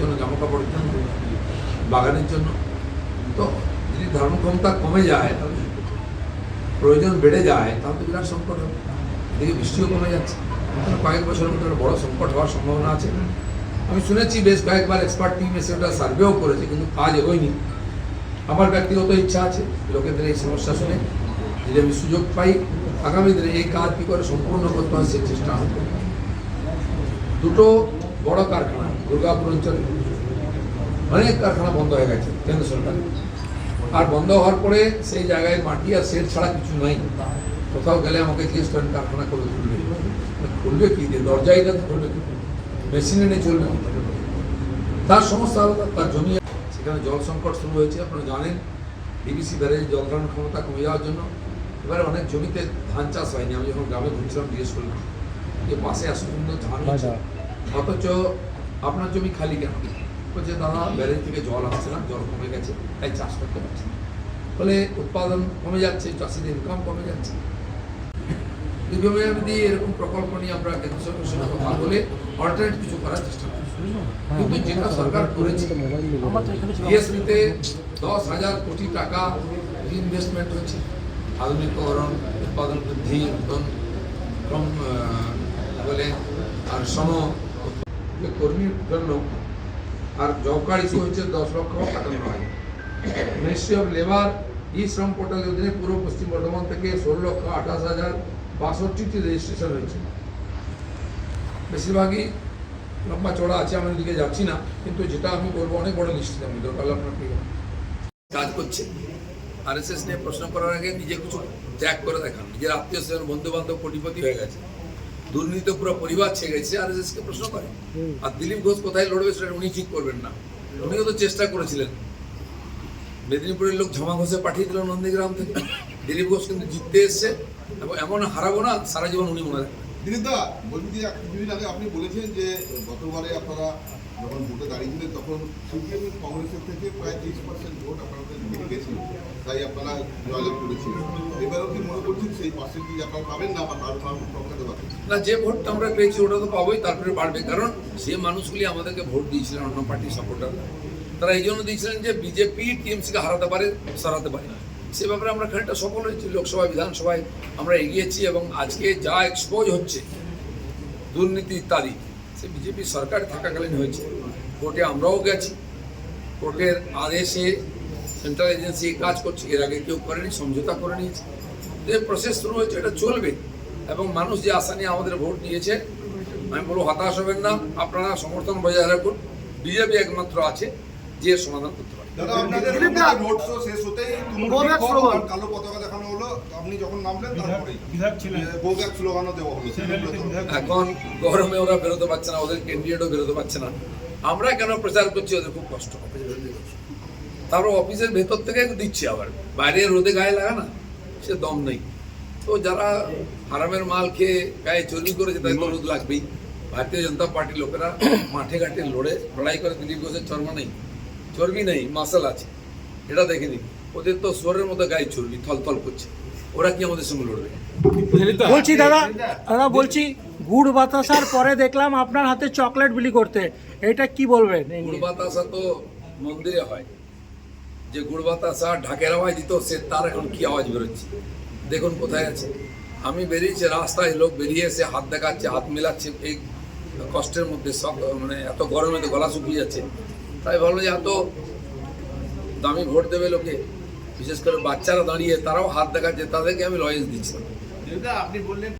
জন্য জামা কাপড়ের জন্য, বাগানের জন্য। তো যদি ধর্মক্ষমতা কমে যায়, তাহলে প্রয়োজন বেড়ে যায়, তাহলে তো বিরাট সংকট হবে। এদিকে বৃষ্টিও কমে যাচ্ছে। কয়েক বছরের মধ্যে বড় সংকট হওয়ার সম্ভাবনা আছে। আমি শুনেছি বেশ কয়েকবার এক্সপার্ট টিম এসে ওটা সার্ভেও করেছে, কিন্তু কাজ এগোয়নি। আমার ব্যক্তিগত ইচ্ছা আছে, লোকেদের এই সমস্যা শুনে। যদি আমি সুযোগ পাই, আগামী দিনে এই কাজ কী করে সম্পূর্ণ করতে হয় সেই চেষ্টা দুটো বড় কারখানা, দুর্গাপুর অঞ্চলে। অনেক কারখানা বন্ধ হয়ে গেছে, কেন্দ্র সরকার। আর বন্ধ হওয়ার পরে সেই জায়গায় মাটি আর সেট ছাড়া কিছু নাই। কোথাও গেলে আমাকে জিজ্ঞেস করেন, কারখানা করে খুলবে? খুলবে কি দিয়ে? দরজাই না খুলবে কি মেশিন এনে চলবে তার সমস্যা আলাদা, তার জমি। সেখানে জল সংকট শুরু হয়েছে, আপনারা জানেন। ডিবিসি ব্যারেজ জল ধারণ ক্ষমতা কমে যাওয়ার জন্য এবারে অনেক জমিতে ধান চাষ হয়নি। আমি যখন গ্রামে ঘুরছিলাম, জিজ্ঞেস করলাম যে পাশে সুন্দর ধান হচ্ছে অথচ আপনার জমি খালি কেন? বলছে দাদা, ব্যারেজ থেকে জল আসছে না জল কমে গেছে, তাই চাষ করতে পারছে ফলে উৎপাদন কমে যাচ্ছে, চাষিদের ইনকাম কমে যাচ্ছে। দীর্ঘমেয়াদী এরকম প্রকল্প নিয়ে আমরা কেন্দ্র সরকারের সঙ্গে কথা বলে অল্টারনেট কিছু করার চেষ্টা করছি কিন্তু যেটা সরকার করেছে ডিএসপিতে দশ হাজার কোটি টাকা ইনভেস্টমেন্ট হচ্ছে আধুনিকরণ উৎপাদন বৃদ্ধি, নতুন কম বলে, আর সম জন্য আর জব কার্ড ইস্যু হচ্ছে দশ লক্ষ আটান্ন হাজার মিনিস্ট্রি অফ লেবার ই শ্রম পোর্টালের অধীনে পুরো পশ্চিম বর্ধমান থেকে ষোলো লক্ষ আঠাশ হাজার বাষট্টিটি রেজিস্ট্রেশন হয়েছে। বেশিরভাগই লম্বা চড়া আছে, আমি ওদিকে যাচ্ছি না, কিন্তু যেটা আমি বলব, অনেক বড় লিস্ট আমি দরকার হলে আপনাকে কাজ করছে। আরএসএস নিয়ে প্রশ্ন করার আগে নিজে কিছু ত্যাগ করে দেখান। নিজের আত্মীয় স্বজন বন্ধু বান্ধব কোটিপতি হয়ে গেছে। দুর্নীতি পুরো পরিবার ছেড়ে গেছে আর এস কে প্রশ্ন করে। আর দিলীপ ঘোষ কোথায় লড়বে সেটা উনি ঠিক করবেন না। উনিও তো চেষ্টা করেছিলেন। মেদিনীপুরের লোক ঝমা ঘোষে পাঠিয়ে দিল নন্দীগ্রাম থেকে। দিলীপ ঘোষ কিন্তু জিততে এসছে এবং এমন হারাবো না সারা জীবন উনি মনে রাখবেন দিলীপ বলছি যে কিছুদিন আগে আপনি বলেছেন যে, গতবারে আপনারা যখন ভোটে দাঁড়িয়েছিলেন তখন সিপিএম কংগ্রেসের থেকে প্রায় তিরিশ পার্সেন্ট ভোট আপনাদের গেছিল। তাই আপনারা জয়লাভ করেছিলেন। এবারও কি মনে করছেন সেই পার্সেন্টেজ আপনারা পাবেন না বা তার না, যে ভোটটা আমরা পেয়েছি ওটা তো পাবোই, তারপরে বাড়বে। কারণ সে মানুষগুলি আমাদেরকে ভোট দিয়েছিলেন, অন্য পার্টির সাপোর্টার তারা এই জন্য দিয়েছিলেন যে বিজেপি টিএমসিকে হারাতে পারে, সরাতে পারে। সে ব্যাপারে আমরা খানিকটা সফল হয়েছি লোকসভায় বিধানসভায় আমরা এগিয়েছি এবং আজকে যা এক্সপোজ হচ্ছে, দুর্নীতি ইত্যাদি, সে বিজেপি সরকার থাকাকালীন হয়েছে। কোর্টে আমরাও গেছি। কোর্টের আদেশে সেন্ট্রাল এজেন্সি কাজ করছে, এর আগে কেউ করেনি, সমঝোতা করে নিয়েছে। যে প্রসেস শুরু হয়েছে, এটা চলবে এবং মানুষ যে আশা নিয়ে আমাদের ভোট নিয়েছে আমি বলব হতাশ হবেন না। আপনারা সমর্থন বজায় রাখুন। বিজেপি একমাত্র আছে। যে সমাধান করতে পারে। দাদা আপনাদের রোড শো শেষ হতেই Go back slogan. কালো পতাকা দেখানো হলো আপনি যখন নামলেন তারপরেই। বিধায়ক ছিলেন। গো স্লোগানও দেওয়া হলো এখন গরমে ওরা বেরোতে পারছে না ওদের ক্যান্ডিডেটও বেরোতে পারছে না। আমরা কেন প্রচার করছি ওদের খুব কষ্ট। অফিসের তারপর অফিসের ভেতর থেকে দিচ্ছি আবার। বাইরে রোদে গায়ে লাগা না সে দম নেই। তো যারা হারামের মাল খেয়ে গায়ে চর্বি করেছে তাদের রোদ লাগবেই। ভারতীয় জনতা পার্টির লোকেরা মাঠে ঘাটে লড়ে লড়াই করে দিলীপ ঘোষের চর্ম নেই। চর্বি নেই মাসাল আছে। এটা দেখে নিন। ওদের তো সোরের মতো গায়ে চর্বি থলথল করছে। ওরা কি আমাদের সঙ্গে লড়বে? বলছি দাদা দাদা বলছি গুড় বাতাসার পরে দেখলাম আপনার হাতে চকলেট বিলি করতে। এটা কি বলবেন? গুড় বাতাসা তো মন্দিরে হয়। যে গুড় বাতাসা ঢাকের আওয়াজ দিত সে তার এখন কি আওয়াজ বেরোচ্ছে? দেখুন কোথায় আছে। আমি বেরিয়েছি রাস্তায় লোক বেরিয়ে এসে হাত দেখাচ্ছে হাত মেলাচ্ছে এই কষ্টের মধ্যে সব মানে এত গরমে তো গলা শুকিয়ে যাচ্ছে। তাই ভাবলো যে এত দামি ভোট দেবে লোকে, বিশেষ করে বাচ্চারা দাঁড়িয়ে তারাও হাত দেখাচ্ছে, তাদেরকে আমি লয়েন্স দিচ্ছিলাম আপনি বললেন